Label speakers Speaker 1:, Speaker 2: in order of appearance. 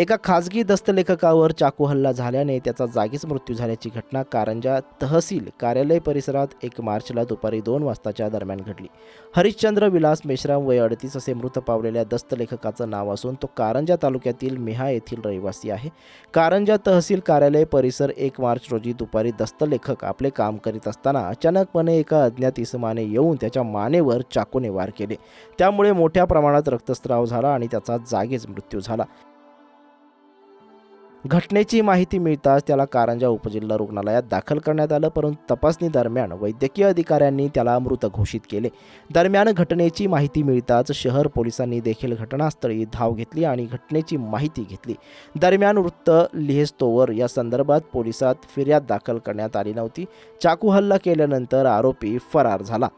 Speaker 1: एका खाजगी दस्तलेखकावर चाकू हल्ला झाल्याने त्याचा जागीच मृत्यू झाल्याची घटना कारंजा तहसील कार्यालय परिसरात एक मार्चला दुपारी दोन वाजताच्या दरम्यान घडली. हरिश्चंद्र विलास मेश्राम वय अडतीस असे मृत पावलेल्या दस्तलेखकाचं नाव असून तो कारंजा तालुक्यातील मिहा येथील रहिवासी आहे. कारंजा तहसील कार्यालय परिसर एक मार्च रोजी दुपारी दस्तलेखक आपले काम करीत असताना अचानकपणे एका अज्ञात इसमाने येऊन त्याच्या मानेवर चाकूने वार केले. त्यामुळे मोठ्या प्रमाणात रक्तस्राव झाला आणि त्याचा जागीच मृत्यू झाला. घटनेची माहिती मिळताच त्याला कारंजा उपजिल्हा रुग्णालयात दाखल करण्यात आलं परंतु तपासणी दरम्यान वैद्यकीय अधिकाऱ्यांनी त्याला मृत घोषित केले. दरम्यान घटनेची माहिती मिळताच शहर पोलिसांनी देखील घटनास्थळी धाव घेतली आणि घटनेची माहिती घेतली. दरम्यान वृत्त लिहेस्तोवर या संदर्भात पोलिसात फिर्याद दाखल करण्यात आली नव्हती. चाकू हल्ला केल्यानंतर आरोपी फरार झाला.